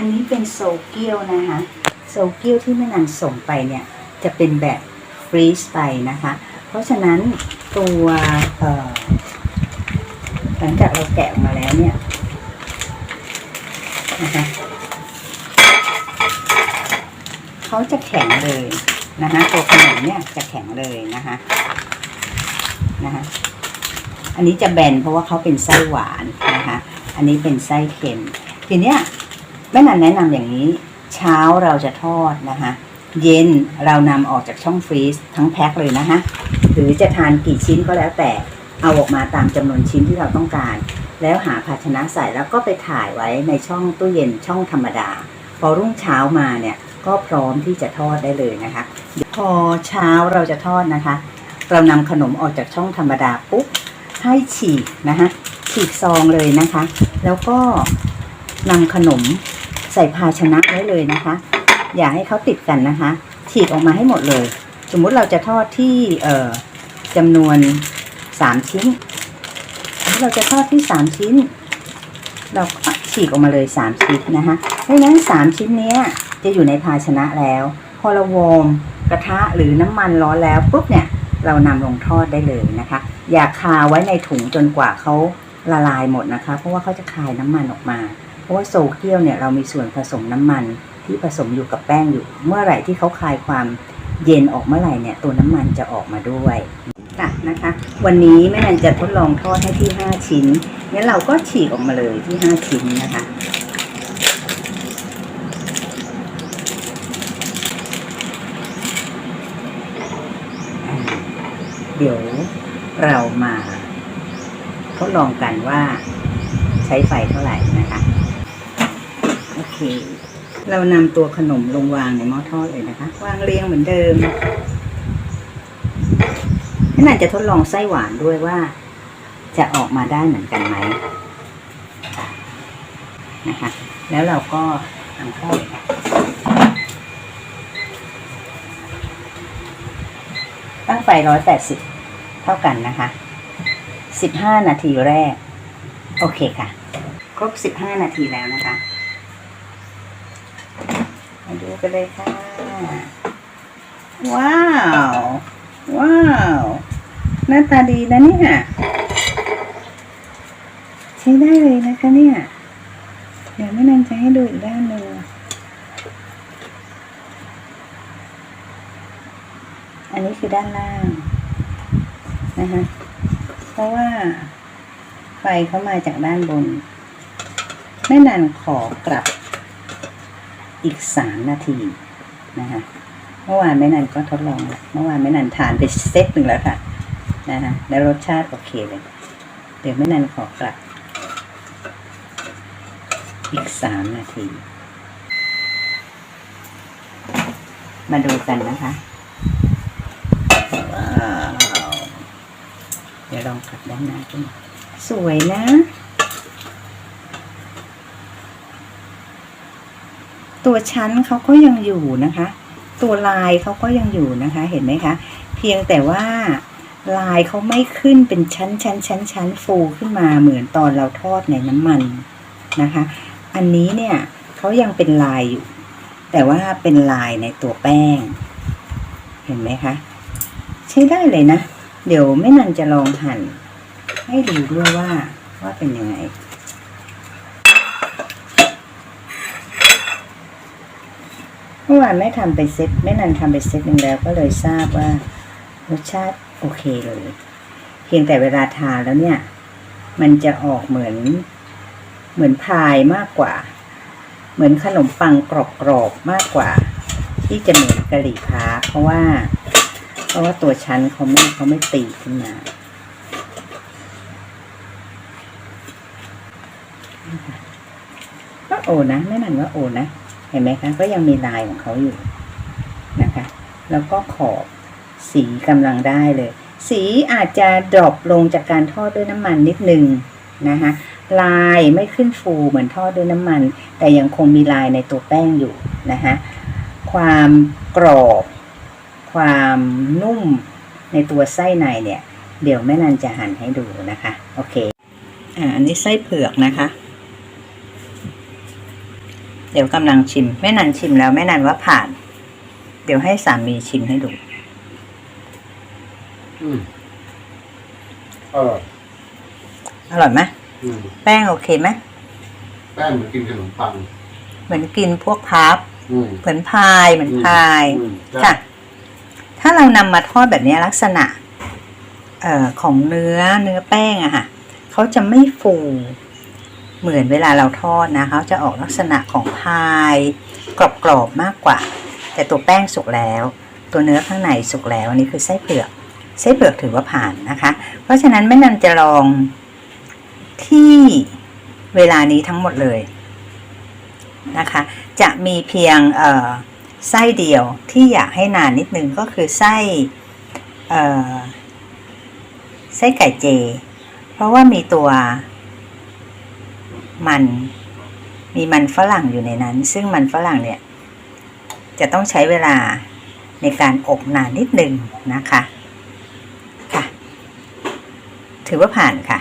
อันนี้เป็นโซเกียวนะคะโซเกียวที่แม่นันส่งไปเนี่ยจะเป็นแบบฟรีสไปนะคะ เพราะฉะนั้นตัวหลังจากเราแกะออกมาแล้วเนี่ยนะคะเขาจะแข็งเลยนะคะตัวขนมเนี่ยจะแข็งเลยนะคะนะคะอันนี้จะแบนเพราะว่าเขาเป็นไส้หวานนะคะ อันนี้เป็นไส้เค็ม ทีเนี้ย แม่นันแนะนำอย่างนี้ เช้าเราจะทอดนะคะเย็นเรานำออกจากช่องฟรีซทั้งแพ็คเลยนะคะหรือจะทานกี่ชิ้นก็แล้วแต่เอาออกมาตามจำนวนชิ้นที่เราต้องการ แล้วหาภาชนะใส่แล้วก็ไปถ่ายไว้ในช่องตู้เย็นช่องธรรมดา พอรุ่งเช้ามาเนี่ยก็พร้อมที่จะทอดได้เลยนะคะ พอเช้าเราจะทอดนะคะ เรานำขนมออกจากช่องธรรมดาปุ๊บให้ฉีกนะคะฉีกซองเลยนะคะ แล้วก็นำขนม ใส่ภาชนะไว้เลยนะคะ อย่าให้เขาติดกันนะคะ ฉีกออกมาให้หมดเลย สมมุติเราจะทอดที่เอ่อจำนวนสามชิ้นเราจะทอดที่สามชิ้น เราฉีกออกมาเลยสามชิ้นนะคะดังนั้นสามชิ้นนี้จะอยู่ในภาชนะแล้ว พอเราวอร์มกระทะหรือน้ำมันร้อนแล้วปุ๊บเนี่ยเรานำลงทอดได้เลยนะคะ อย่าคาไว้ในถุงจนกว่าเขาละลายหมดนะคะ เพราะว่าเขาจะคายน้ำมันออกมา ราะว่าโซเกียวเนี่ยเรามีส่วนผสมน้ำมันที่ผสมอยู่กับแป้งอยู่ เมื่อไหร่ที่เขาคลายความเย็นออกเมื่อไหร่เนี่ยตัวน้ำมันจะออกมาด้วยค่ะนะคะ วันนี้แม่นันจะทดลองทอดให้ที่ 5 ชิ้นงั้นเราก็ฉีกออกมาเลยที่ 5 ชิ้นนะคะเดี๋ยวเรามาทดลองกันว่าใช้ไฟเท่าไหร่นะคะ เคเรานำตัวขนมลงวางในหม้อทอดเลยนะคะ วางเรียงเหมือนเดิมนี่น่าจจะทดลองไส้หวานด้วยว่า จะออกมาได้เหมือนกันไหมนะคะ แล้วเราก็ทำเข้าตั้งไฟร้อยแปดสิบเท่ากันนะคะสิบห้านาทีแรก โอเคค่ะ ครบสิบห้านาทีแล้วนะคะ มาดูกันเลยค่ะ ว้าว ว้าว หน้าตาดีนะเนี่ย ใช้ได้เลยนะคะเนี่ย เดี๋ยวแม่นันจะให้ดูอีกด้านหนึ่งอันนี้คือด้านล่างนะคะเพราะว่าไฟเข้ามาจากด้านบน แม่นันขอกลับ อีกสามนาทีนะคะเมื่อวานแม่นันก็ทดลองเมื่อวานแม่นันทานไปเซตหนึ่งแล้วค่ะนะคะแล้วรสชาติโอเคเลย เดี๋ยวแม่นันขอกลับ อีกสามนาที มาดูกันนะคะว้าวเดี๋ยวลองกลับด้านหน้ากันสวยนะ ตัวชั้นเขาก็ยังอยู่นะคะ ตัวลายเขาก็ยังอยู่นะคะ เห็นไหมคะ เพียงแต่ว่าลายเขาไม่ขึ้นเป็นชั้นชั้นชั้นชั้นฟูขึ้นมาเหมือนตอนเราทอดในน้ำมันนะคะ อันนี้เนี่ยเขายังเป็นลายอยู่ แต่ว่าเป็นลายในตัวแป้ง เห็นไหมคะ ใช้ได้เลยนะ เดี๋ยวแม่นันจะลองหั่น ให้ดูด้วยว่าว่าเป็นยังไง เมื่อวานแม่ทำไปเซตแม่นันทำไปเซตหนึ่งแล้วก็เลยทราบว่ารสชาติโอเคเลย เพียงแต่เวลาทานแล้วเนี่ย มันจะออกเหมือน เหมือนพายมากกว่า เหมือนขนมปังกรอบๆมากกว่า ที่จะเหมือนกะหรี่พับเพราะว่า เพราะว่าตัวชั้นเขาไม่เขาไม่ตีขึ้นมาก็โอนะแม่นันว่าโอนะ เห็นไหมคะก็ยังมีลายของเขาอยู่นะคะ แล้วก็ขอบสีกำลังได้เลย สีอาจจะดรอปลงจากการทอดด้วยน้ำมันนิดนึงนะคะลายไม่ขึ้นฟูเหมือนทอดด้วยน้ำมัน แต่ยังคงมีลายในตัวแป้งอยู่นะคะความกรอบ ความนุ่มในตัวไส้ในเนี่ย เดี๋ยวแม่นันจะหั่นให้ดูนะคะ โอเค อ่าอันนี้ไส้เผือกนะคะ เดี๋ยวกำลังชิม แม่นันชิมแล้วแม่นันว่าผ่าน เดี๋ยวให้สามีชิมให้ดู อืมเอออร่อยไหมอืมแป้งโอเคไหมแป้งเหมือนกินขนมปัง เหมือนกินพวกพับ อืม เหมือนพายเหมือนพาย อืมใช่ ค่ะ ถ้าเรานำมาทอดแบบนี้ลักษณะ เอ่อของเนื้อเนื้อแป้งอะค่ะเขาจะไม่ฟู เหมือนเวลาเราทอดนะเขาจะออกลักษณะของพายกรอบๆมากกว่า แต่ตัวแป้งสุกแล้ว ตัวเนื้อข้างในสุกแล้วอันนี้คือไส้เผือกไส้เผือกถือว่าผ่านนะคะ เพราะฉะนั้นแม่นันจะลองที่เวลานี้ทั้งหมดเลยนะคะ จะมีเพียงไส้เดียวที่อยากให้นานนิดนึงก็คือไส้ไส้ไก่เจ เพราะว่ามีตัว มัน มีมันฝรั่งอยู่ในนั้น ซึ่งมันฝรั่งเนี่ย จะต้องใช้เวลาในการอบนานนิดนึงนะคะ ค่ะ ถือว่าผ่านค่ะ